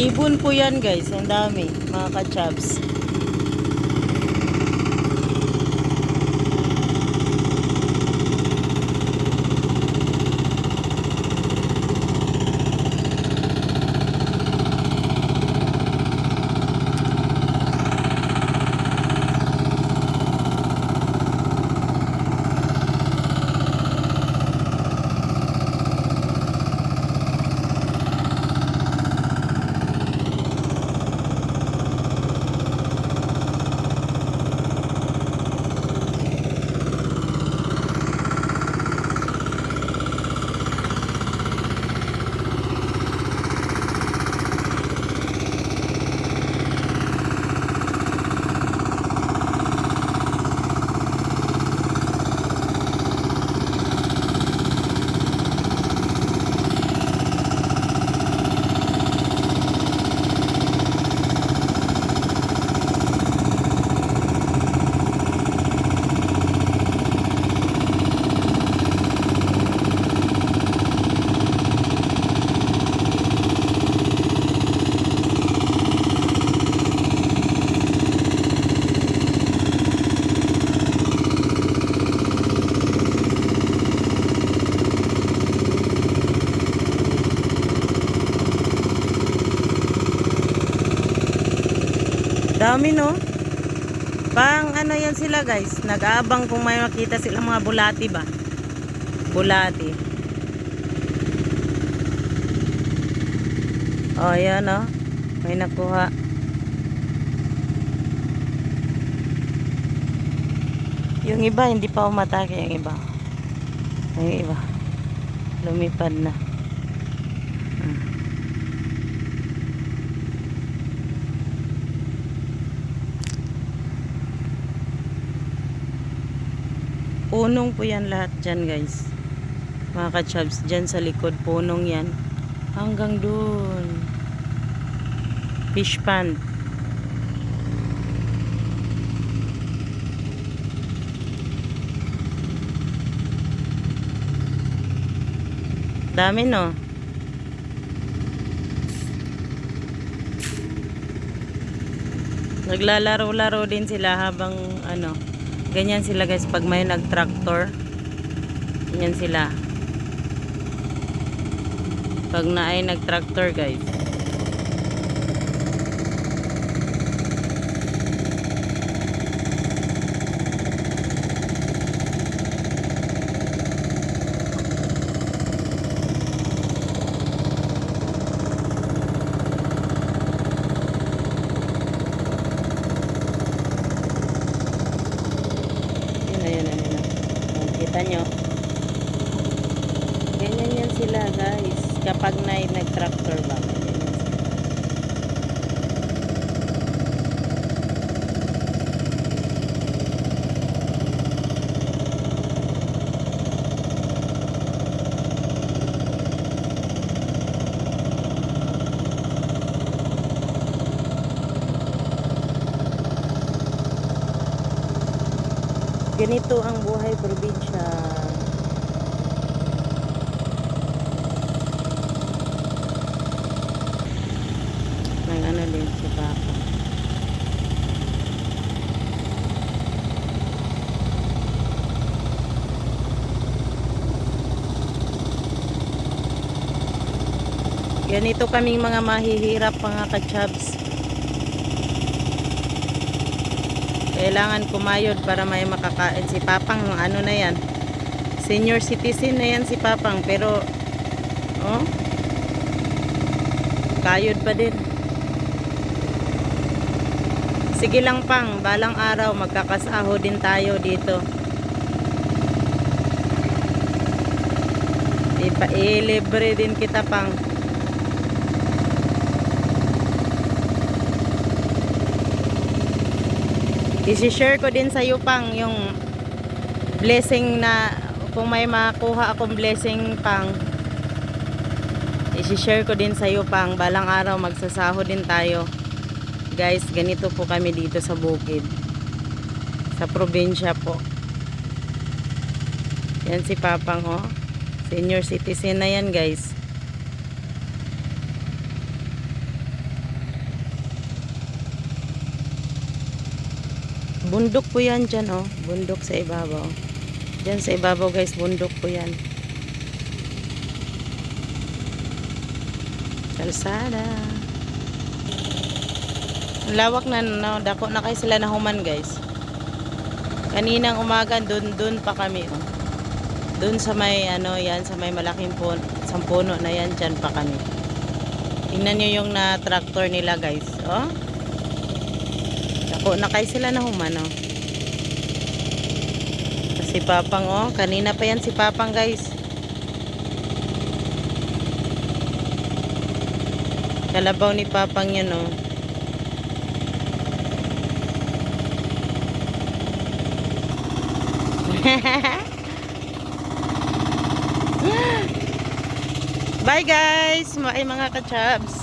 Ibon po yan guys. Ang dami. Mga kachabs. Dami no? Pang ano yan sila guys. Nag-aabang kung may makita silang mga bulati ba. Bulati. Oh, yan oh. May nakuha. Yung iba, hindi pa umatake yung iba. Yung iba. Lumipad na. Punong po yan lahat dyan guys. Mga kachabs, dyan sa likod, punong yan. Hanggang dun. Fish pond. Dami no? Naglalaro-laro din sila habang ano, ganyan sila guys pag may nag-tractor. Ganyan sila. Pag na ay nag-tractor guys. Yun na, yun na, yun na. Ayan, Kita nyo. Ganyan yan sila guys. Kapag na nag-tractor ba. Ganito ang buhay probinsya. Nang ano din si Papa. Ganito kaming mga mahihirap mga kachabs. Kailangan kumayod para may makakain si Papang. Ano na yan? Senior citizen na yan si Papang. Pero, oh, kayod pa din. Sige lang pang, balang araw magkakasaho din tayo dito. Ipa ilibre din kita pang. I-share ko din sa iyo pang yung blessing na kung may makuha akong blessing pang i-share ko din sa iyo pang balang araw magsasaho din tayo guys, ganito po kami dito sa bukid. Sa probinsya po. Yan si Papang oh. Senior citizen na yan guys. Bundok po yan dyan oh. Bundok sa ibabaw. Dyan sa ibabaw guys, bundok po yan. Kalsada. Kalsada lawak na, no, dako na kayo sila na human, guys. Kaninang umaga, dun, dun pa kami, oh. Dun sa may, ano, yan, sa may malaking puno, na yan, dyan pa kami. Tingnan nyo yung na tractor nila, guys, oh. Dako na kayo sila na human, oh. Si Papang, oh. Kanina pa yan si Papang, guys. Kalabaw ni Papang yan, oh. Bye guys! Ay mga kachabs!